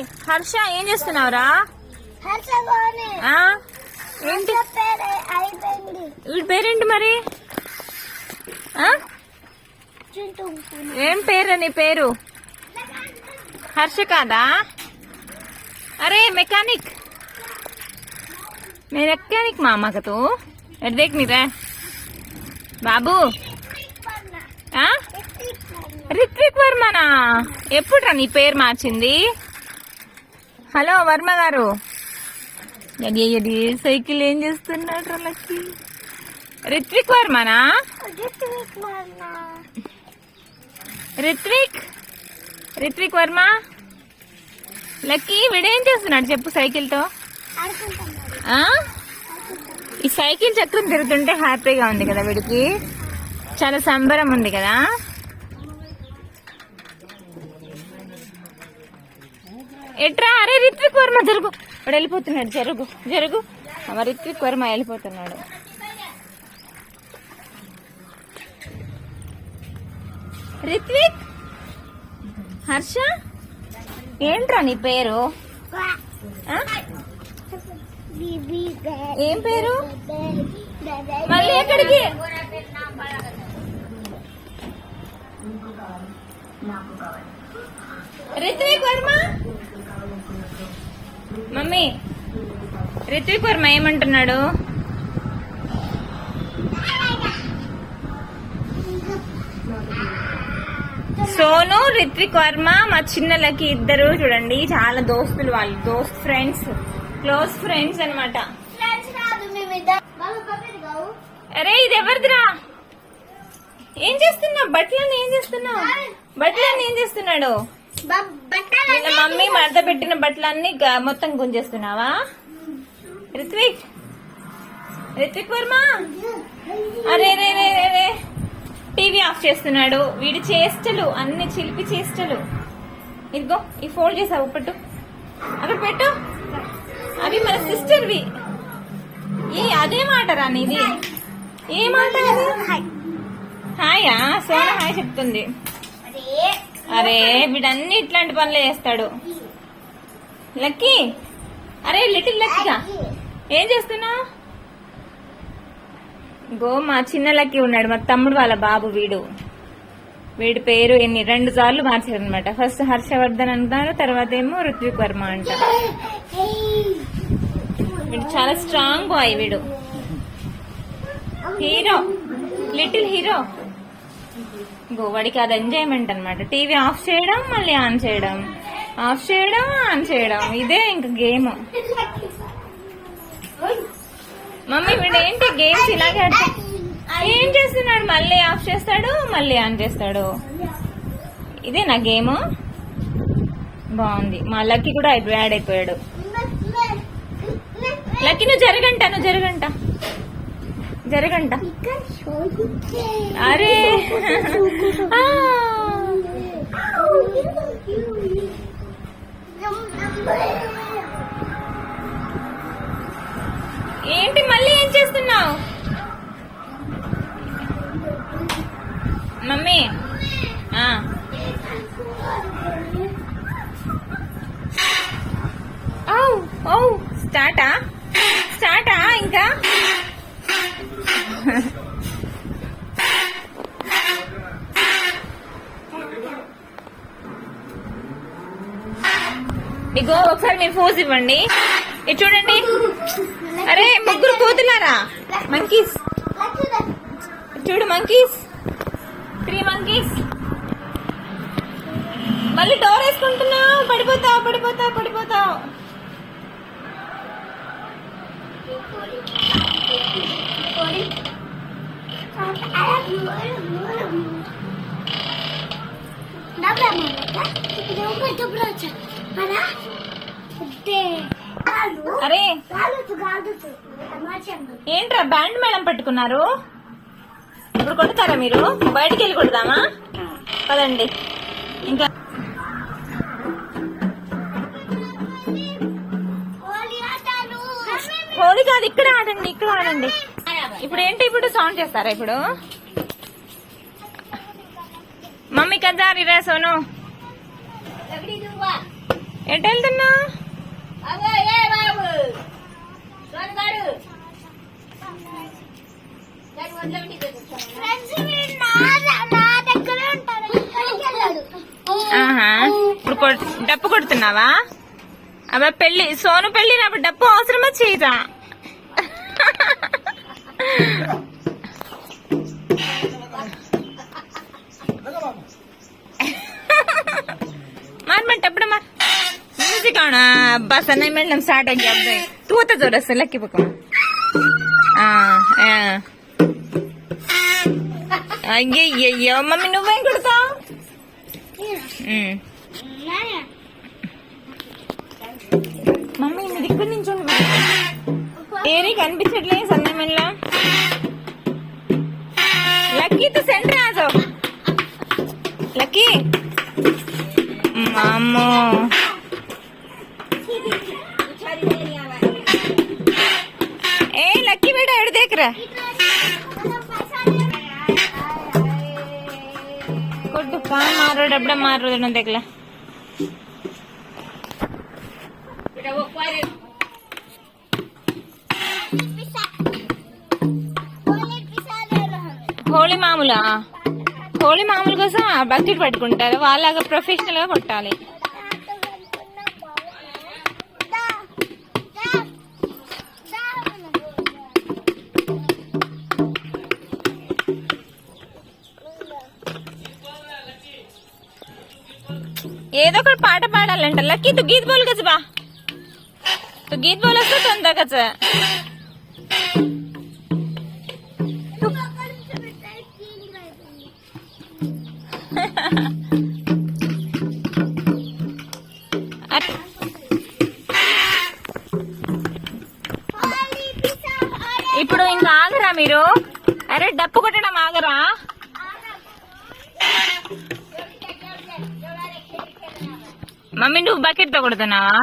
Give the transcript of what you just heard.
హర్ష ఏం చేస్తున్నావురా? పేరేంటి మరి? ఏం పేరు నీ పేరు? హర్ష కాదా? అరే మెకానిక్. మెకానిక్ మా అమ్మక తూ. ఎడ్దేక్ నీరా? బాబు. రిత్విక్ వర్మనా? ఎప్పుడు రా నీ పేరు మార్చింది? హలో వర్మ గారు. అది సైకిల్ ఏం చేస్తున్నాడు లక్కి? రిత్విక్ వర్మనా? రిత్విక్? రిత్విక్ వర్మ? లక్కీ వీడేం చేస్తున్నాడు చెప్పు సైకిల్తో? ఈ సైకిల్ చక్రం తిరుగుతుంటే హ్యాపీగా ఉంది కదా వీడికి? చాలా సంబరం ఉంది కదా? ఎట్రా? అరే రిత్విక్ వర్మ జరుగు. వాడు వెళ్ళిపోతున్నాడు జరుగు జరుగు. అమ్మ రిత్విక్ వర్మ వెళ్ళిపోతున్నాడు. రిత్విక్? హర్ష? ఏంట్రా నీ పేరు? ఏం పేరు? మళ్ళీ ఎక్కడికి? రిత్విక్ వర్మ? మమ్మీ రిత్విక్ వర్మ ఏమంటున్నాడు? సోను రిత్విక్ వర్మ మా చిన్నలకి ఇద్దరు చూడండి చాలా దోస్తులు వాళ్ళు దోస్త్ ఫ్రెండ్స్ క్లోజ్ ఫ్రెండ్స్ అన్నమాట. అరే ఇది ఎవరిదిరా? ఏం చేస్తున్నావు? బట్టలన్నీ ఏం చేస్తున్నావు? బట్టలన్నీ ఏం చేస్తున్నాడు? నిన్న మమ్మీ మడత పెట్టిన బట్టలన్నీ మొత్తం గుంజేస్తున్నావా? రిత్విక్ రిత్విక్ వర్మ? అరే రే రే రే రే. టీవీ ఆఫ్ చేస్తున్నాడు. వీడి చేష్టలు అన్ని చిలిపి చేష్టలు. ఇదిగో ఈ ఫోల్డ్ చేసావు పెట్టు అక్కడ పెట్టు. అవి మన సిస్టర్వి. ఏ అదే మాట రా నీది. ఏ మాట? హాయా సోన హాయ్ చెప్తుంది. అరే వీడన్ని ఇట్లాంటి పనులే చేస్తాడు. లక్కీ. అరే లిటిల్ లక్కీగా ఏం చేస్తున్నావు? గో మా చిన్న లక్కీ ఉన్నాడు మా తమ్ముడు వాళ్ళ బాబు వీడు. వీడి పేరు ఎన్ని రెండు సార్లు మార్చారు అనమాట ఫస్ట్ హర్షవర్ధన్ అంటారు తర్వాత ఏమో ఋత్విక్ వర్మ అంట. వీడు చాలా స్ట్రాంగ్ బాయ్ వీడు. హీరో లిటిల్ హీరో వాడికి అది ఎంజాయ్మెంట్ అనమాట టీవీ ఆఫ్ చేయడం మళ్ళీ ఆన్ చేయడం. ఆఫ్ చేయడం ఆన్ చేయడం. ఇదే ఇంకా గేమ్ మమ్మీ వీడు ఏంటి గేమ్స్ ఇలాగే ఏం చేస్తున్నాడు? మళ్ళీ ఆఫ్ చేస్తాడు మళ్ళీ ఆన్ చేస్తాడు. ఇదే నా గేమ్ బాగుంది. మా లక్కీ కూడా యాడ్ అయిపోయాడు. లక్కీ నువ్వు జరగంట నువ్వు జరగంట. జరగంట. అరే. Ah. ఏంటి మళ్ళీ ఏం చేస్తున్నావు? మమ్మీ. ఓ స్టార్టా? స్టార్టా ఇంకా? ఇగో ఒకసారి మీరు ఫోజ్ ఇవ్వండి. ఇది చూడండి. అరే ముగ్గురు పోతున్నారా మంకీస్ చూడు మంకీస్ త్రీ మంకీస్ మళ్ళీ డోర్ వేసుకుంటున్నావు. పడిపోతావు పడిపోతావు పడిపోతావు. అరే. ఏంట్రా బ్యాండ్ మేళం పట్టుకున్నారు? ఇప్పుడు కొడతారా మీరు? బయటికి వెళ్ళి కొడదామా? పదండి. ఇంకా హోలీ కాదు ఇక్కడ ఆడండి ఇక్కడ ఆడండి. ఇప్పుడు ఏంటి ఇప్పుడు సౌండ్ చేస్తారా ఇప్పుడు? మమ్మీ కదా రా సోను. ఎటు వెళ్తున్నా ఇప్పుడు డప్పు కొడుతున్నావా? అబ్బా పెళ్ళి సోను పెళ్ళి డప్పు అవసరమా చేయదా? म्युझिक आण बस नाही मॅडम साठ आहे तू आता जोर असं लकी बघ అయ్యయ్యో మమ్మీ నువ్వేం కొడతావు మమ్మీ నీ దిక్కు నుంచి ఏరి కనిపించట్లే సందేమల్లా లక్కీ తు సెంటర్ కొట్టు కా మారో డబ్బడ మారో నేను देखला హోళీ మామూలా హోళీ మామూలు కోసం ఆ బకెట్ పట్టుకుంటారు వాళ్ళగా ప్రొఫెషనల్ గా కొట్టాలి ఏదో ఒకటి పాట పాడాలంట. లక్కీ తు గీత్ బోల్ కచ్ బా. తు గీత్ బోల్ వస్తే తొందర కచ ఇప్పుడు ఇంకా ఆగరా మీరు? అరే డప్పు కొట్టడం ఆగరా? మమ్మీ నువ్వు బకెట్తో కొడుతున్నావా